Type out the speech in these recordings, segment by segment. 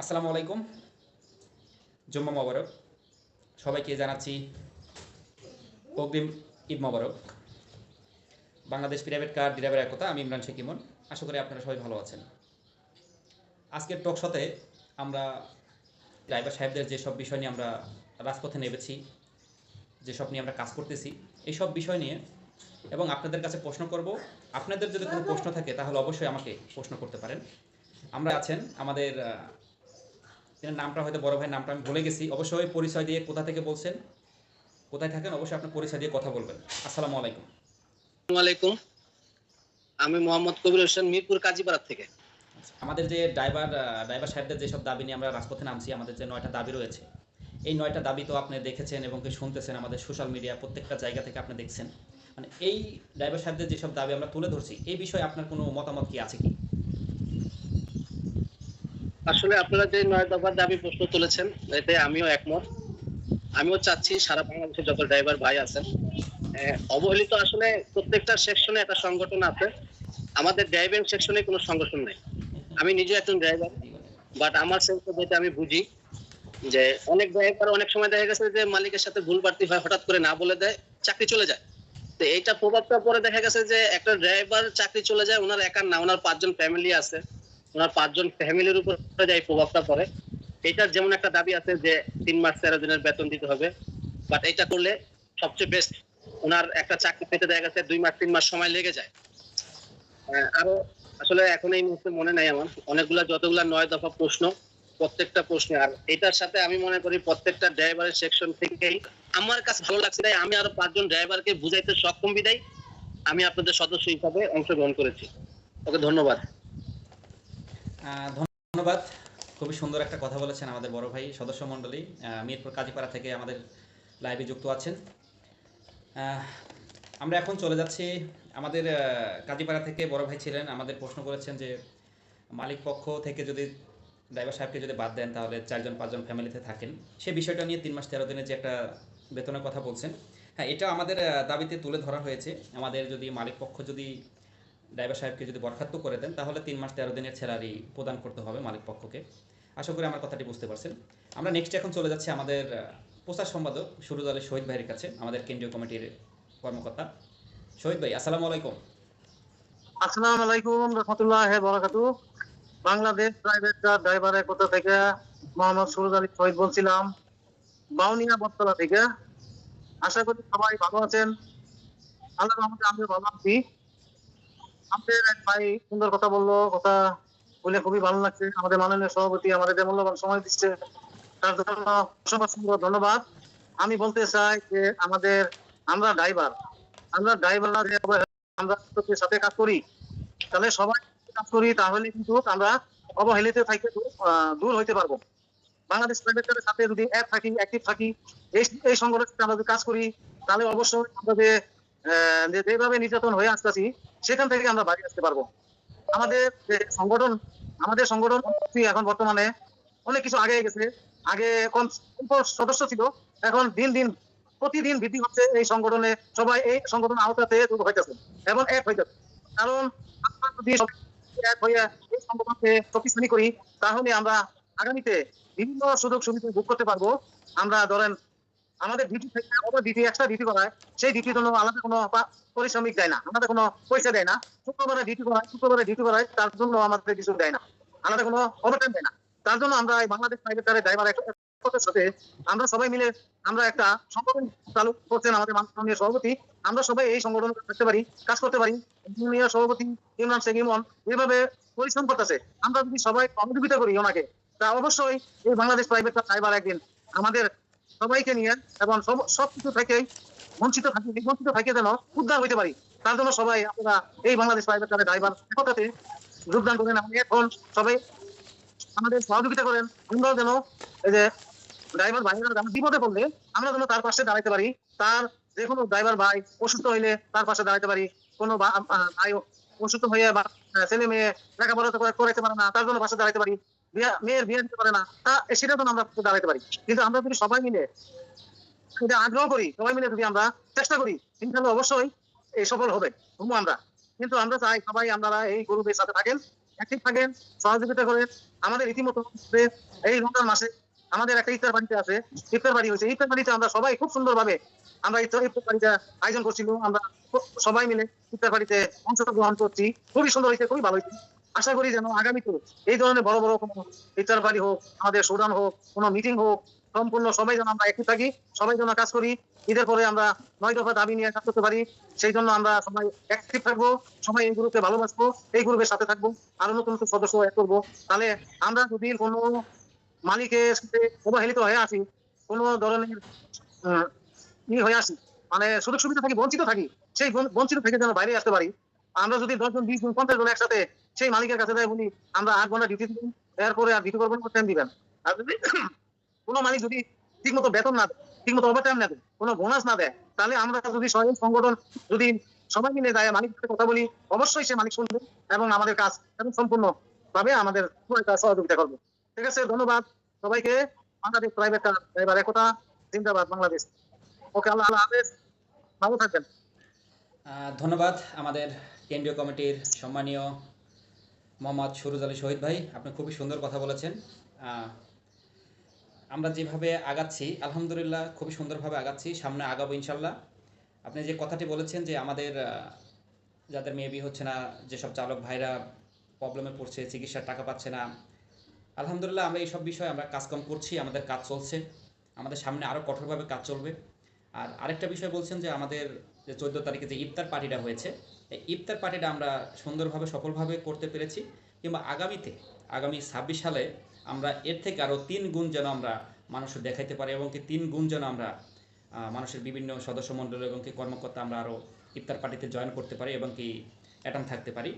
আসসালামু আলাইকুম। জুম্মা মোবারক। সবাইকে জানাচ্ছি অগ্রিম ঈদ মোবারক। Bangladesh private car driver Ekta, আমি ইমরান শেখ ইমন আশা করি আপনারা সবাই ভালো আছেন। আজকের টক শতে আমরা ড্রাইভার সাহেবদের যেসব বিষয় নিয়ে আমরা রাজপথে নেমেছি, যেসব নিয়ে আমরা কাজ করতেছি, এইসব বিষয় নিয়ে এবং আপনাদের কাছে প্রশ্ন করব। আপনাদের যদি কোনো প্রশ্ন থাকে, তাহলে অবশ্যই আমাকে প্রশ্ন করতে পারেন। আমরা আছেন আমাদের তিনার নামটা হয়তো বড় ভাইয়ের নামটা আমি ভুলে গেছি। অবশ্যই পরিচয় দিয়ে কোথা থেকে বলছেন? কোথায় থাকেন? অবশ্যই আপনার পরিচয় দিয়ে কথা বলবেন। আসসালামু আলাইকুম। আলাইকুম। আমি মোহাম্মদ কবির হোসেন মিরপুর কাজীপাড়া থেকে। আচ্ছা, আমাদের যে ড্রাইভার ড্রাইভার সাহেবদের যেসব দাবি নিয়ে আমরা রাজপথে নামছি আমাদের যে নয়টা দাবি রয়েছে এই নয়টা দাবি তো আপনি দেখেছেন এবং কি শুনতেছেন আমাদের সোশ্যাল মিডিয়া প্রত্যেকটা জায়গা থেকে আপনি দেখছেন। মানে এই ড্রাইভার সাহেবদের যেসব দাবি আমরা তুলে ধরছি এই বিষয়ে আপনার কোনো মতামত কি আছে কি? আসলে আপনারা যে নয় দফার দাবি প্রশ্ন তুলেছেন, এতে আমিও একমত। আমিও চাচ্ছি সারা বাংলাদেশে যত ড্রাইভার ভাই আছেন অবহেলিত আসলে প্রত্যেকটা সেকশনে একটা সংগঠন আছে। আমাদের ড্রাইভিং সেকশনে কোনো সংগঠন নেই। আমি নিজে একজন ড্রাইভার বাট আমার সেন্সে যেটা আমি বুঝি যে অনেক ড্রাইভার অনেক সময় দেখা গেছে যে মালিকের সাথে ভুল বাড়তি হয়, হঠাৎ করে না বলে দেয়, চাকরি চলে যায়। তো এইটা প্রভাবটা পরে দেখা গেছে যে একটা ড্রাইভার চাকরি চলে যায়, ওনার একার না, ওনার পাঁচজন ফ্যামিলি আছে। ওনার পাঁচজন ফ্যামিলির উপর যায় প্রভাবটা পড়ে। এটার যেমন একটা দাবি আছে যে তিন মাস তেরো দিনের বেতন দিতে হবে বাট এটা করলে সবচেয়ে বেস্ট ওনার একটা চাকরি পেতে দেখা গেছে দুই মাস তিন মাস সময় লেগে যায়। আহ, আরও আসলে এখন এই মুহূর্তে মনে নাই আমার। অনেকগুলা যতগুলা নয় দফা প্রশ্ন প্রত্যেকটা প্রশ্নে। আর এটার সাথে আমি মনে করি প্রত্যেকটা ড্রাইভারের সেকশন থেকেই আমার কাছে ভালো লাগছে তাই আমি আরও পাঁচজন ড্রাইভারকে বুঝাইতে সক্ষম বিদায় আমি আপনাদের সদস্য হিসাবে অংশগ্রহণ করেছি। ওকে ধন্যবাদ। ধন্যবাদ। খুবই সুন্দর একটা কথা বলেছেন আমাদের বড় ভাই, সদস্য মণ্ডলী মিরপুর কাজীপাড়া থেকে আমাদের লাইভে যুক্ত আছেন। আমরা এখন চলে যাচ্ছি। আমাদের কাজীপাড়া থেকে বড় ভাই ছিলেন, আমাদের প্রশ্ন করেছেন যে মালিক পক্ষ থেকে যদি ড্রাইভার সাহেবকে যদি বাদ দেন, তাহলে চারজন, পাঁচজন ফ্যামিলিতে থাকেন। সে বিষয়টা নিয়ে তিন মাস তেরো দিনের যে একটা বেতনের কথা বলছেন। হ্যাঁ এটা আমাদের দাবিতে তুলে ধরা হয়েছে। আমাদের যদি মালিক পক্ষ যদি ড্রাইভার সাহেবকে যদি বরখাস্ত করে দেন, তাহলে তিন মাস তেরো দিনের স্যালারি প্রদান করতে হবে মালিক পক্ষকে। আশা করি আমার কথাটি বুঝতে পারছেন। আমরা নেক্সট এখন চলে যাচ্ছি আমাদের প্রচার সম্পাদক সুরজ আলী শহীদ ভাইয়ের কাছে, আমাদের কেন্দ্রীয় কমিটির কর্মকর্তা। শহীদ ভাই, আসসালামু আলাইকুম। আসসালামু আলাইকুম, রহমতুল্লাহ Bangladesh private car driver Ekta থেকে মোহাম্মদ সুরজ আলী শহীদ বলছিলাম, বাউনিয়া বটতলা থেকে। আশা করি সবাই ভালো আছেন। আল্লাহ রহমতে আমিও ভালো আছি। আমাদের এক ভাই সুন্দর কথা বলল, কথা বলে খুবই ভালো লাগছে। আমাদের মাননীয় সভাপতি আমাদের মূল্যবান সময় দিচ্ছে, তার জন্য অসংখ্য ধন্যবাদ। আমি বলতে চাই যে আমাদের, আমরা ড্রাইভার আমরা ড্রাইভাররা যে আমরা সাথে কাজ করি, তাহলে সবাই কাজ করি, তাহলে কিন্তু আমরা অবহেলিত থাকতে দূর- হইতে পারব। বাংলাদেশ প্রাইভেটের সাথে যদি এক থাকি অ্যাক্টিভ থাকি, এই সাথে আমরা যদি কাজ করি, তাহলে অবশ্যই যে যেভাবে নির্যাতন হয়ে আসতেছি, সেখান থেকে আমরা বাড়ি আসতে পারব। আমাদের সংগঠন আমাদের সংগঠন এখন বর্তমানে অনেক কিছু আগে গেছে। আগে কম সদস্য ছিল, এখন দিন দিন, প্রতিদিন বৃদ্ধি হচ্ছে এই সংগঠনে। সবাই এই সংগঠন আওতাতে যুক্ত হইতেছে, এবং এক হইতেছে। কারণ আমরা যদি এক হয়ে এই সংগঠনকে শক্তিশালী করি, তাহলে আমরা আগামীতে বিভিন্ন সুযোগ সুবিধা ভোগ করতে পারব। আমরা ধরেন আমাদের থেকে আবার ডিউটি এক্সট্রা ডিউটি করায়। সেই ডিউটির জন্য আলাদা কোনো পারিশ্রমিক দেয় না, আমাদের কোনো পয়সা দেয় না। শুক্রবারে ডিউটি করায়, শুক্রবারে ডিউটি করায়, তার জন্য আমাদের কিছু দেয় না। আলাদা কোনো ওভারটাইম দেয় না। তার জন্য আমরা এই বাংলাদেশ প্রাইভেট কারের ড্রাইভার সাথে আমরা সবাই মিলে আমরা একটা সংগঠন চালু করছেন আমাদের মাননীয় সভাপতি। আমরা সবাই এই সংগঠন থাকতে পারি, কাজ করতে পারি। মাননীয় সভাপতি ইমরান শেখ ইমন এইভাবে পরিশ্রম করতেছে। আমরা যদি সবাই সহযোগিতা করি ওনাকে, তা অবশ্যই এই বাংলাদেশ প্রাইভেট ড্রাইভার একদিন আমাদের সবাইকে নিয়ে এবং সব, সবকিছু থেকে বঞ্চিত থাকি বঞ্চিত থাকে যেন উদ্ধার হইতে পারি। তার জন্য সবাই আপনারা এই বাংলাদেশ প্রাইভেট কারের ড্রাইভার একতাতে যোগদান করেন আমি এখন সবাই আমাদের সহযোগিতা করেন। আমরাও যেন এই যে ড্রাইভার ভাইরা যেন বিপদে পড়লে আমরা যেন তার পাশে দাঁড়াইতে পারি। তার যে কোনো ড্রাইভার ভাই অসুস্থ হইলে তার পাশে দাঁড়াতে পারি। কোনো ভাই অসুস্থ হয়ে বা ছেলে মেয়ে লেখাপড়া করাইতে পারে না, তার জন্য পাশে দাঁড়াইতে পারি। মেয়ের বিয়ে দিতে পারে না, তা সেটা জন্য আমরা দাঁড়াতে পারি। কিন্তু আমরা যদি সবাই মিলে এটা আগ্রহ করি, সবাই মিলে যদি আমরা চেষ্টা করি, ইনশাল্লাহ অবশ্যই এই সফল হবে ঘুমো আমরা। কিন্তু আমরা চাই সবাই আপনারা এই গরুদের সাথে থাকেন অ্যাক্টিভ থাকেন, সহযোগিতা করেন। আমাদের ইতিমধ্যে এই রমজান মাসে আমাদের একটা ইফতার বাড়িতে আছে, ইফতার বাড়ি হয়েছে। ইফতার বাড়িতে আমরা সবাই খুব সুন্দরভাবে আমরা ইফতার ইফতার বাড়িটা আয়োজন করছিলাম। আমরা সবাই মিলে ইফতার বাড়িতে অংশগ্রহণ করছি। খুবই সুন্দর হয়েছে, খুবই ভালো হয়েছে। আশা করি যেন আগামীতে এই ধরনের বড় বড় কোনো ইফতার বাড়ি হোক, আমাদের সুদান হোক, কোনো মিটিং হোক, সম্পূর্ণ সবাই যেন আমরা একই থাকি, সবাই যেন কাজ করি, ঈদের পরে আমরা নয় দফা দাবি নিয়ে কাজ করতে পারি, সেই জন্য আমরা সবাই অ্যাক্টিভ থাকব, সবাই এই গ্রুপে ভালোবাসবো, এই গ্রুপের সাথে থাকব, আরও নতুন নতুন সদস্য অ্যাড করব। তাহলে আমরা যদি কোনো মালিকের সাথে অবহেলিত হয়ে আসি, কোনো ধরনের ই হয়ে আসি মানে সুযোগ সুবিধা থাকি, বঞ্চিত থাকি, সেই বঞ্চিত থেকে যেন বাইরে আসতে পারি আমরা যদি দশজন বিশ জন পঞ্চাশ জন একসাথে সেই মালিকের কাছে যাই বলি, আমরা আট ঘণ্টা ডিউটি দিবেন এরপরে আর ডিউটি করবেন টাইম দিবেন। আর যদি কোনো মালিক যদি ঠিক মতো বেতন না দেয় ঠিক মতো ওভার টাইম না দেয়, কোনো বোনাস না দেয়, তাহলে আমরা যদি সবাই সংগঠন যদি সবাই মিলে যায়, মালিকের কথা বলি, অবশ্যই সে মালিক শুনবে এবং আমাদের কাজ এবং সম্পূর্ণ ভাবে আমাদের সহযোগিতা করবে। ঠিক আছে, ধন্যবাদ সবাইকে। বাংলাদেশ প্রাইভেট ড্রাইভার একতা, জিন্দাবাদ বাংলাদেশ। ওকে, আল্লাহ আল্লাহ হাফেজ। ভালো থাকবেন। ধন্যবাদ আমাদের কেন্দ্রীয় কমিটির সম্মানীয় মোহাম্মদ সুরুজ আলী শহীদ ভাই, আপনি খুবই সুন্দর কথা বলেছেন। আমরা যেভাবে আগাচ্ছি, আলহামদুলিল্লাহ খুবই সুন্দরভাবে আগাচ্ছি, সামনে আগাবো ইনশাল্লাহ। আপনি যে কথাটি বলেছেন যে আমাদের যাদের মেবি হচ্ছে না, যেসব চালক ভাইরা প্রবলেমে পড়ছে, চিকিৎসার টাকা পাচ্ছে না, আলহামদুলিল্লাহ আমরা এইসব বিষয়ে আমরা কাজকর্ম করছি, আমাদের কাজ চলছে। আমাদের সামনে আরও কঠোরভাবে কাজ চলবে। আর আরেকটা বিষয় বলছেন যে আমাদের যে চোদ্দ তারিখে যে ইফতার পার্টিটা হয়েছে, এই ইফতার পার্টিটা আমরা সুন্দরভাবে, সফলভাবে করতে পেরেছি। কিংবা আগামীতে, আগামী ছাব্বিশ সালে আমরা এর থেকে আরও তিন গুণ যেন আমরা মানুষের দেখাইতে পারি এবং কি তিন গুণ যেন আমরা মানুষের বিভিন্ন সদস্য মণ্ডল এবং কি কর্মকর্তা আমরা আরও ইফতার পার্টিতে জয়েন করতে পারি এবং কি অ্যাটেন্ড থাকতে পারি।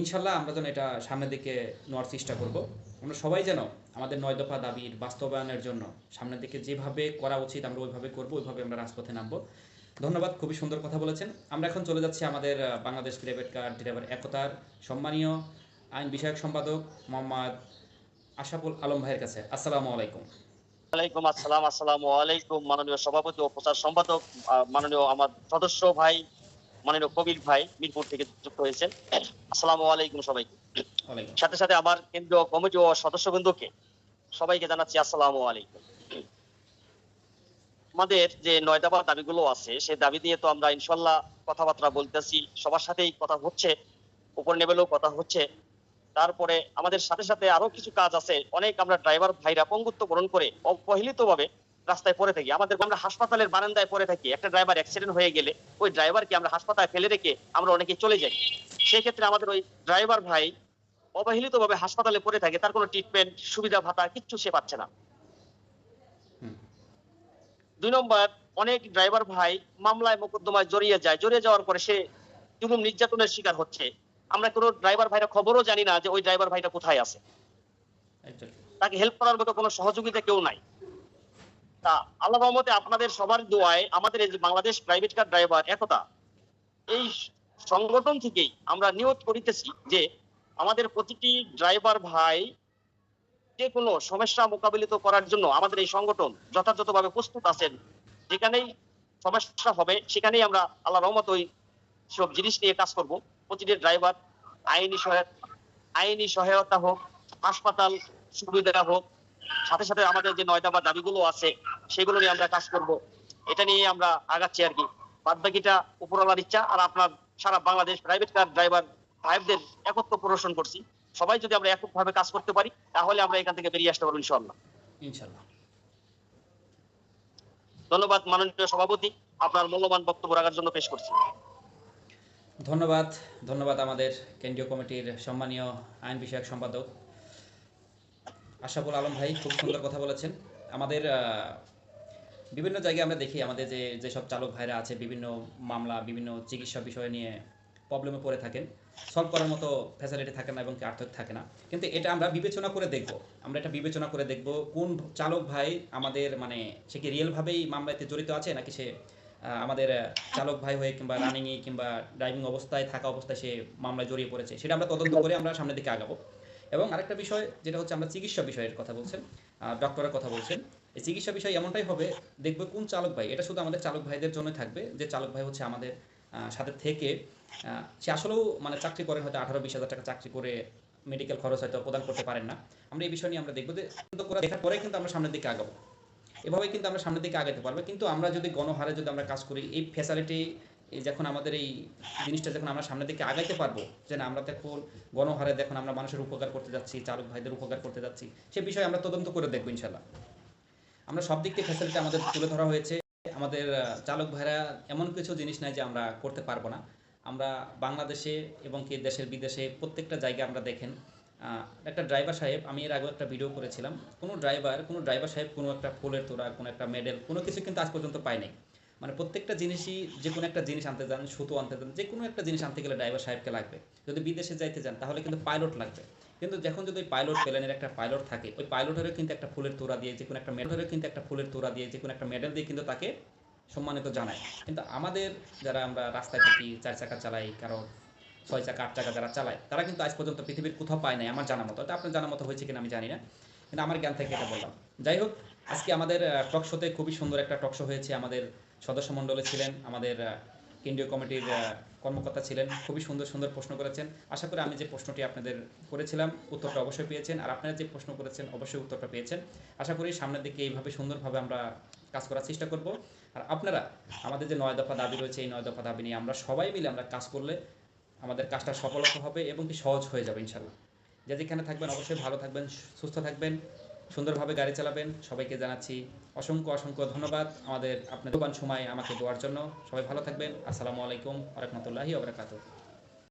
ইনশাল্লাহ আমরা যেন এটা সামনের দিকে নেওয়ার চেষ্টা করব। আমরা সবাই যেন আমাদের নয় দফা দাবির বাস্তবায়নের জন্য সামনের দিকে যেভাবে করা উচিত আমরা ওইভাবে করব, ওইভাবে আমরা রাজপথে নামবো। ধন্যবাদ, খুবই সুন্দর কথা বলেছেন। আমরা এখন চলে যাচ্ছি আমাদের বাংলাদেশ প্রাইভেট কার ড্রাইভার একতার সম্মানীয় আইন বিষয়ক সম্পাদক মোহাম্মদ আশাফুল আলম ভাইয়ের কাছে। আসসালামু আলাইকুম। ওয়ালাইকুম আসসালাম, আসসালামু আলাইকুম, মাননীয় সভাপতি ও প্রচার সম্পাদক মাননীয় আমার সদস্য ভাই, মাননীয় কবির ভাই মিরপুর থেকে যুক্ত হয়েছেন। আসসালামু আলাইকুম সবাইকে। সাথে সাথে আমার কেন্দ্রীয় কমিটি ও সদস্যবৃন্দকে সবাইকে জানাচ্ছি আসসালামু আলাইকুম। আমাদের যে নয় দফা দাবিগুলো আছে, সেই দাবি নিয়ে তো আমরা ইনশাল্লাহ কথাবার্তা বলতেছি। সবার সাথেই কথা হচ্ছে, উপর লেভেলেও কথা হচ্ছে। তারপরে আমাদের সাথে সাথে আরও কিছু কাজ আছে। অনেক আমরা ড্রাইভার ভাইরা পঙ্গুত্ব বরণ করে অবহেলিত ভাবে রাস্তায় পড়ে থাকি। আমাদের আমরা হাসপাতালের বারান্দায় পড়ে থাকি। একটা ড্রাইভার অ্যাক্সিডেন্ট হয়ে গেলে ওই ড্রাইভারকে আমরা হাসপাতালে ফেলে রেখে আমরা অনেকে চলে যাই। সেক্ষেত্রে আমাদের ওই ড্রাইভার ভাই অবহেলিত ভাবে হাসপাতালে পড়ে থাকে তার কোনো ট্রিটমেন্ট সুবিধা ভাতা কিচ্ছু সে পাচ্ছে না। দুই নম্বর অনেক ড্রাইভার ভাই মামলায় মোকদ্দমায় জড়িয়ে যায়। জড়িয়ে যাওয়ার পরে সে জুলুম নির্যাতনের শিকার হচ্ছে। আমরা কোনো ড্রাইভার ভাইরা খবরও জানি না যে ওই ড্রাইভার ভাইটা কোথায় আছে। তাকে হেল্প করার মতো কোনো সহযোগিতা কেউ নাই। তা আল্লাহ রহমতে আপনাদের সবার দোয়ায় আমাদের এই যে Bangladesh private car driver Ekta এই সংগঠন থেকেই আমরা নিয়ত করিতেছি যে আমাদের প্রতিটি ড্রাইভার ভাই যে কোনো সমস্যা মোকাবিলিত করার জন্য আমাদের এই সংগঠন যথাযথভাবে প্রস্তুত আছেন। যেখানেই সমস্যা হবে, সেখানেই আমরা আল্লাহ রহমত ওই সব জিনিস নিয়ে কাজ করব। প্রতিটি ড্রাইভার আইনি সহায়তা আইনি সহায়তা হোক, হাসপাতাল সুবিধা হোক, সাথে সাথে আমাদের যে নয়টা বা দাবিগুলো আছে, সেগুলো নিয়ে আমরা কাজ করব। এটা নিয়ে আমরা আগাচ্ছি আর কি। বাদ বাকিটা উপরওয়ালার ইচ্ছা আর আপনার সারা বাংলাদেশ প্রাইভেট কার ড্রাইভার ভাইদের একত্র প্রদর্শন করছি। সবাই যদি আমরা এককভাবে কাজ করতে পারি তাহলে আমরা এখান থেকে বেরিয়ে আসতে পারব ইনশাল্লাহ ইনশাল্লাহ ধন্যবাদ মাননীয় সভাপতি আপনার মূল্যবান বক্তব্য রাখার জন্য পেশ করছি। ধন্যবাদ ধন্যবাদ আমাদের কেন্দ্রীয় কমিটির সম্মানীয় আইন বিষয়ক সম্পাদক। আশাফুল আলম ভাই খুব সুন্দর কথা বলেছেন। আমাদের বিভিন্ন জায়গায় আমরা দেখি আমাদের যে যেসব চালক ভাইরা আছে বিভিন্ন মামলা বিভিন্ন চিকিৎসা বিষয় নিয়ে প্রবলেমে পড়ে থাকেন। সলভ করার মতো ফ্যাসিলিটি থাকে না এবং কি আর্থিক থাকে না। কিন্তু এটা আমরা বিবেচনা করে দেখব। আমরা এটা বিবেচনা করে দেখব কোন চালক ভাই আমাদের মানে সে কি রিয়েলভাবেই মামলাতে জড়িত আছে নাকি সে আমাদের চালক ভাই হয়ে কিংবা রানিংয়ে কিংবা ড্রাইভিং অবস্থায় থাকা অবস্থায় সে মামলায় জড়িয়ে পড়েছে, সেটা আমরা তদন্ত করে আমরা সামনের দিকে আগাবো। এবং আরেকটা বিষয় যেটা হচ্ছে আমরা চিকিৎসা বিষয়ের কথা বলছেন ডক্টরের কথা বলছেন। এই চিকিৎসা বিষয় এমনটাই হবে, দেখবে কোন চালক ভাই, এটা শুধু আমাদের চালক ভাইদের জন্য থাকবে, যে চালক ভাই হচ্ছে আমাদের সাথে থেকে সে আসলেও মানে চাকরি করেন হয়তো আঠারো বিশ হাজার টাকা চাকরি করে মেডিকেল খরচ হয়তো প্রদান করতে পারেন না। আমরা এই বিষয় নিয়ে আমরা দেখব যে দেখার পরে কিন্তু আমরা সামনের দিকে আগাবো। এভাবেই কিন্তু আমরা সামনের দিকে আগাতে পারব। কিন্তু আমরা যদি গণহারে যদি আমরা কাজ করি, এই ফ্যাসিলিটি যখন আমাদের এই জিনিসটা যখন আমরা সামনের দিকে আগাইতে পারব, যে না, আমরা দেখুন গণহারে দেখুন আমরা মানুষের উপকার করতে যাচ্ছি, চালক ভাইদের উপকার করতে যাচ্ছি, সে বিষয়ে আমরা তদন্ত করে দেখব ইনশাল্লাহ আমরা সব দিক থেকে ফ্যাসিলিটি আমাদের তুলে ধরা হয়েছে। আমাদের চালক ভাইরা এমন কিছু জিনিস নাই যে আমরা করতে পারব না। আমরা বাংলাদেশে এবং কি দেশের বিদেশে প্রত্যেকটা জায়গায় আমরা দেখেন একটা ড্রাইভার সাহেব, আমি এর আগে একটা ভিডিও করেছিলাম, কোনো ড্রাইভার কোনো ড্রাইভার সাহেব কোনো একটা ফুলের তোড়া, কোনো একটা মেডেল, কোনো কিছু কিন্তু আজ পর্যন্ত পায়নি মানে প্রত্যেকটা জিনিসই যে কোনো একটা জিনিস আনতে যান, সুতো আনতে যান, যে কোনো একটা জিনিস আনতে গেলে ড্রাইভার সাহেবকে লাগবে। যদি বিদেশে যাইতে যান, তাহলে কিন্তু পাইলট লাগবে। কিন্তু যখন যদি পাইলট প্লেনের একটা পাইলট থাকে, ওই পাইলটেরও কিন্তু একটা ফুলের তোড়া দিয়ে যে কোনো একটা মেডেলেরও কিন্তু একটা ফুলের তোড়া দিয়ে যে কোনো একটা মেডেল দিয়ে কিন্তু তাকে সম্মানিত জানায়। কিন্তু আমাদের যারা আমরা রাস্তায় থাকি, চার চাকা চালাই, কারও ছয় চাকা, আট চাকা যারা চালায়, তারা কিন্তু আজ পর্যন্ত পৃথিবীর কোথাও পায় নাই আমার জানা মতো। এটা আপনার জানা মতো হয়েছে কিনা আমি জানি না, কিন্তু আমার জ্ঞান থেকে এটা বললাম। যাই হোক, আজকে আমাদের টক শোতে খুবই সুন্দর একটা টক শো হয়েছে। আমাদের সদস্য মণ্ডলে ছিলেন আমাদের কেন্দ্রীয় কমিটির কর্মকর্তা ছিলেন, খুবই সুন্দর সুন্দর প্রশ্ন করেছেন। আশা করি আমি যে প্রশ্নটি আপনাদের করেছিলাম, উত্তরটা অবশ্যই পেয়েছেন। আর আপনারা যে প্রশ্ন করেছেন, অবশ্যই উত্তরটা পেয়েছেন। আশা করি সামনের দিকে এইভাবে সুন্দরভাবে আমরা কাজ করার চেষ্টা করব। আর আপনারা, আমাদের যে নয় দফা দাবি রয়েছে, এই নয় দফা দাবি নিয়ে আমরা সবাই মিলে আমরা কাজ করলে আমাদের কাজটা সফলতা হবে এবং কি সহজ হয়ে যাবে ইনশাল্লাহ যে যেখানে থাকবেন, অবশ্যই ভালো থাকবেন, সুস্থ থাকবেন। সুন্দরভাবে গাড়ি চালাবেন। সবাইকে জানাচ্ছি অসংখ্য অসংখ্য ধন্যবাদ। আমাদের আপনার দোকান সময় আমাকে দেওয়ার জন্য। সবাই ভালো থাকবেন। আসসালামু আলাইকুম। আরহামতুল্লাহি ওবরাকাতুহ